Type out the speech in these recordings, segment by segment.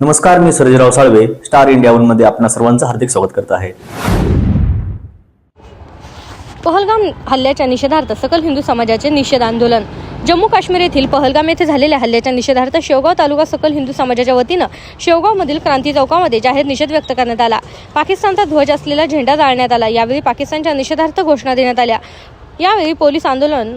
नमस्कार मी Sarjerao Salve star India वनमध्ये आपणा सर्वांचं हार्दिक स्वागत करत आहे. पहलगाम हल्ल्याच्या निषेधार्थ सकल हिंदू समाजाचे निषेध आंदोलन. जम्मू काश्मीर येथील पहलगाम येथे झालेल्या हल्ल्याच्या निषेधार्थ शेवगाव तालुका सकल हिंदू समाजाच्या वतीनं शेवगावमधील क्रांती चौकामध्ये जाहीर निषेध व्यक्त करण्यात आला. पाकिस्तानचा ध्वज असलेला झेंडा जाळण्यात आला. यावेळी पाकिस्तानच्या निषेधार्थ घोषणा देण्यात आल्या. यावेळी पोलीस आंदोलन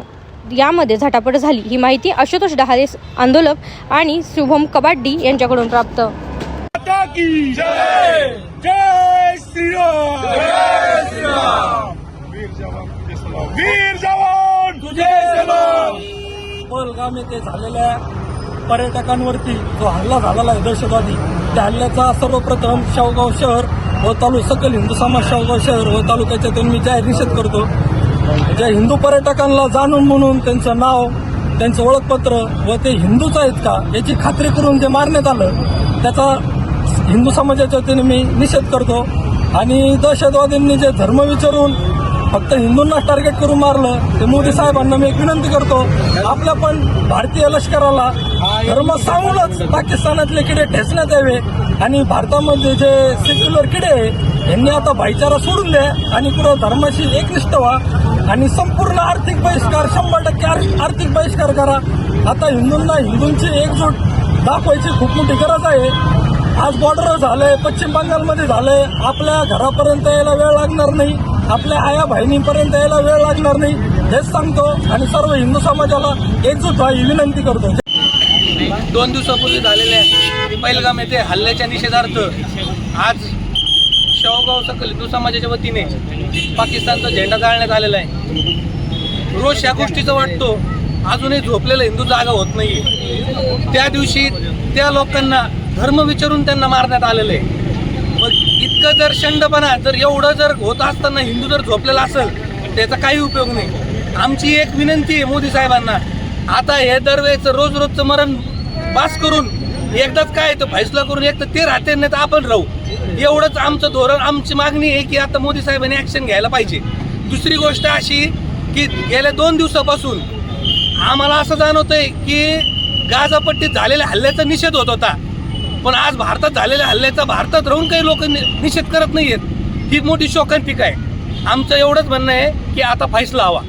यामध्ये झटापट झाली. ही माहिती आशुतोष डहारे आंदोलक आणि शुभम कबाड्डी यांच्याकडून प्राप्त. माता की जय! जय श्री राम जय श्री राम वीर जवान तुझे सलाम. वीर जवान तुझे सलाम! पहलगाम येथे झालेल्या पर्यटकांवरती जो हल्ला झालेला आहे दहशतवादी त्या हल्ल्याचा सर्वप्रथम शेवगाव शहर व तालुका सकल हिंदू समाज शेवगाव शहर व तालुक्याच्या मी जाहीर निषेध करतो. ज्या हिंदू पर्यटकांना जाणून म्हणून त्यांचं नाव त्यांचं ओळखपत्र व ते हिंदूच आहेत का याची खात्री करून जे मारण्यात आलं त्याचा हिंदू समाजाच्या वतीने मी निषेध करतो. आणि दहशतवादींनी जे धर्म विचारून फक्त हिंदूंना टार्गेट करून मारलं ते मोदी साहेबांना मी एक विनंती करतो. आपल्या पण भारतीय लष्कराला धर्म सांगूनच पाकिस्तानातले किडे ठेचण्यात यावे. आणि भारतामध्ये जे सेक्युलर किडे आहे यांनी आता भाईचारा सोडून द्या आणि पुढं धर्माशी एकनिष्ठ व्हा आणि संपूर्ण आर्थिक बहिष्कार शंभर टक्के आर्थिक बहिष्कार करा. आता हिंदूंना हिंदूंची एकजूट दाखवायची खूप मोठी गरज आहे. आज बॉर्डर झालंय पश्चिम बंगालमध्ये झालंय. आपल्या घरापर्यंत यायला वेळ लागणार नाही. आपल्या आया बहिणीपर्यंत यायला वेळ लागणार नाही. हेच सांगतो आणि सर्व हिंदू समाजाला एकजूट व्हा ही विनंती करतो. दोन दिवसापूर्वी झालेल्या पहिलगाम येथे हल्ल्याच्या निषेधार्थ आज शेवगाव सकल हिंदू समाजाच्या वतीने पाकिस्तानचा झेंडा जाळण्यात आलेला आहे. रोज या गोष्टीचा वाटतो. अजूनही झोपलेला हिंदू जागा होत नाही त्या दिवशी त्या लोकांना धर्म विचारून त्यांना मारण्यात आलेलं आहे. मग इतकं जर शंडपणा जर एवढं जर होत असताना हिंदू जर झोपलेला असेल त्याचा काही उपयोग नाही. आमची एक विनंती आहे मोदी साहेबांना आता हे दरवेळेचं रोज रोजचं मरण पास करून एकदाच काय तर फैसला करून एक तर ते राहते नाही तर आपण राहू. एवढंच आमचं धोरण आमची मागणी आहे की आता मोदी साहेबांनी ॲक्शन घ्यायला पाहिजे. दुसरी गोष्ट अशी की गेल्या दोन दिवसापासून आम्हाला असं जाणवतंय की गाजापट्टीत झालेल्या हल्ल्याचा निषेध होत होता. पण आज भारतात झालेल्या हल्ल्याचा भारतात राहून काही लोक निषेध करत नाही आहेत ही मोठी शोकांतिका आहे. आमचं एवढंच म्हणणं आहे की आता फैसला हवा.